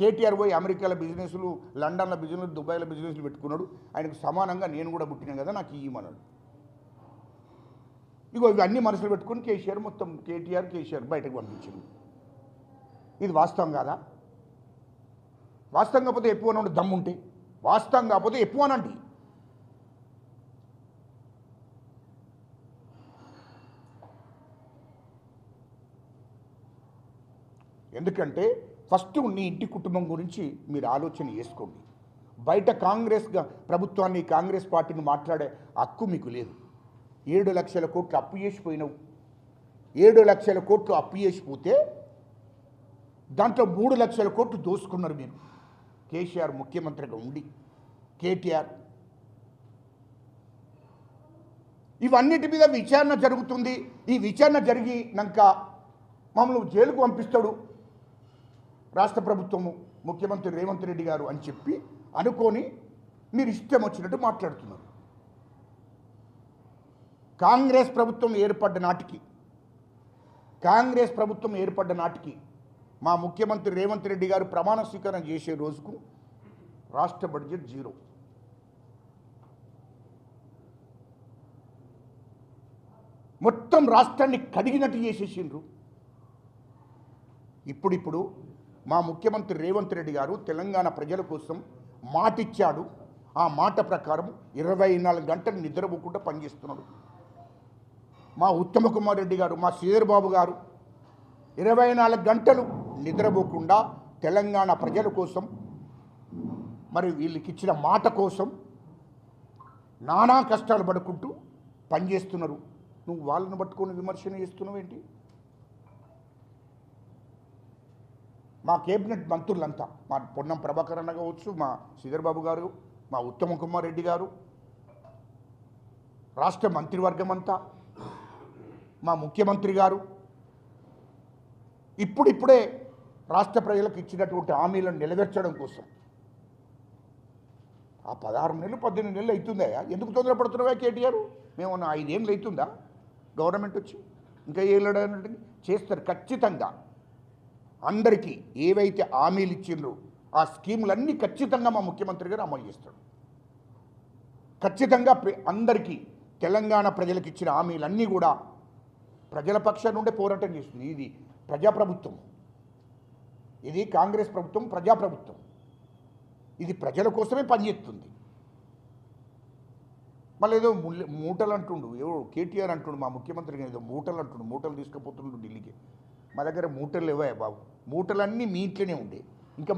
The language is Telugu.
కేటీఆర్ పోయి అమెరికాలో బిజినెస్లు లండన్లో బిజినెస్ దుబాయ్లో బిజినెస్లు పెట్టుకున్నాడు. ఆయనకు సమానంగా నేను కూడా పుట్టినా కదా నాకు ఇవ్వమన్నాడు ఇగో ఇవన్నీ మనసులు పెట్టుకుని కేసీఆర్ మొత్తం కేటీఆర్ కేసీఆర్ బయటకు పంపించింది ఇది వాస్తవం కాదా? వాస్తవం కాకపోతే ఎక్కువ అనండి దమ్ముంటే వాస్తవం కాకపోతే ఎక్కువ అనండి ఎందుకంటే ఫస్ట్ నీ ఇంటి కుటుంబం గురించి మీరు ఆలోచన చేసుకోండి. బయట కాంగ్రెస్గా ప్రభుత్వాన్ని కాంగ్రెస్ పార్టీని మాట్లాడే హక్కు మీకు లేదు. ఏడు లక్షల కోట్లు అప్పు చేసిపోయినావు. ఏడు లక్షల కోట్లు అప్పు చేసిపోతే దాంట్లో మూడు లక్షల కోట్లు దోసుకున్నారు మీరు. కేసీఆర్ ముఖ్యమంత్రిగా ఉండి కేటీఆర్. ఇవన్నిటి మీద విచారణ జరుగుతుంది. ఈ విచారణ జరిగినాక మమ్మల్ని జైలుకు పంపిస్తాడు. రాష్ట్ర ప్రభుత్వము ముఖ్యమంత్రి రేవంత్ రెడ్డి గారు అని చెప్పి అనుకొని మీరు ఇష్టం వచ్చినట్టు మాట్లాడుతున్నారు. కాంగ్రెస్ ప్రభుత్వం ఏర్పడ్డ నాటికి కాంగ్రెస్ ప్రభుత్వం ఏర్పడ్డ నాటికి మా ముఖ్యమంత్రి రేవంత్ రెడ్డి గారు ప్రమాణ స్వీకారం చేసే రోజుకు రాష్ట్ర బడ్జెట్ జీరో. మొత్తం రాష్ట్రాన్ని కడిగినట్టు చేసేసిండ్రు. ఇప్పుడిప్పుడు మా ముఖ్యమంత్రి రేవంత్ రెడ్డి గారు తెలంగాణ ప్రజల కోసం మాటిచ్చాడు. ఆ మాట ప్రకారం ఇరవై నాలుగు గంటలు నిద్రపోకుండా పనిచేస్తున్నాడు. మా ఉత్తమ కుమార్ రెడ్డి గారు మా శ్రీధర్ బాబు గారు ఇరవై నాలుగు గంటలు నిద్రపోకుండా తెలంగాణ ప్రజల కోసం మరి వీళ్ళకి ఇచ్చిన మాట కోసం నానా కష్టాలు పడుకుంటూ పనిచేస్తున్నారు. నువ్వు వాళ్ళని పట్టుకొని విమర్శన చేస్తున్నావు ఏంటి మా కేబినెట్ మంత్రులంతా మా పొన్నం ప్రభాకర్ అన్న కావచ్చు మా శ్రీధర్ గారు మా ఉత్తమ కుమార్ రెడ్డి గారు రాష్ట్ర మంత్రివర్గం అంతా మా ముఖ్యమంత్రి గారు ఇప్పుడిప్పుడే రాష్ట్ర ప్రజలకు ఇచ్చినటువంటి హామీలను నెరవేర్చడం కోసం. ఆ పదహారు నెలలు పద్దెనిమిది నెలలు అవుతుందా? ఎందుకు తొందరపడుతున్నావా కేటీఆర్? మేము ఐదేళ్ళు అవుతుందా? గవర్నమెంట్ వచ్చి ఇంకా ఏళ్ళడానికి చేస్తారు ఖచ్చితంగా. అందరికీ ఏవైతే హామీలు ఇచ్చిండ్రో ఆ స్కీములన్నీ ఖచ్చితంగా మా ముఖ్యమంత్రి గారు అమలు చేస్తాడు ఖచ్చితంగా ప్ర- అందరికీ తెలంగాణ ప్రజలకు ఇచ్చిన హామీలన్నీ కూడా ప్రజల పక్షాన్ని నుండే పోరాటం చేస్తుంది. ఇది ప్రజాప్రభుత్వం. ఇది కాంగ్రెస్ ప్రభుత్వం ప్రజాప్రభుత్వం. ఇది ప్రజల కోసమే పనిచేస్తుంది. మళ్ళీ ఏదో మూటలు అంటుండు. ఏవో కేటీఆర్ అంటుండు మా ముఖ్యమంత్రి ఏదో మూటలు అంటుండు. మూటలు తీసుకుపోతుండు ఢిల్లీకి. మా దగ్గర మూటలు లేవా బాబు. మూటలన్నీ మీ ఇంట్లోనే ఉండేవి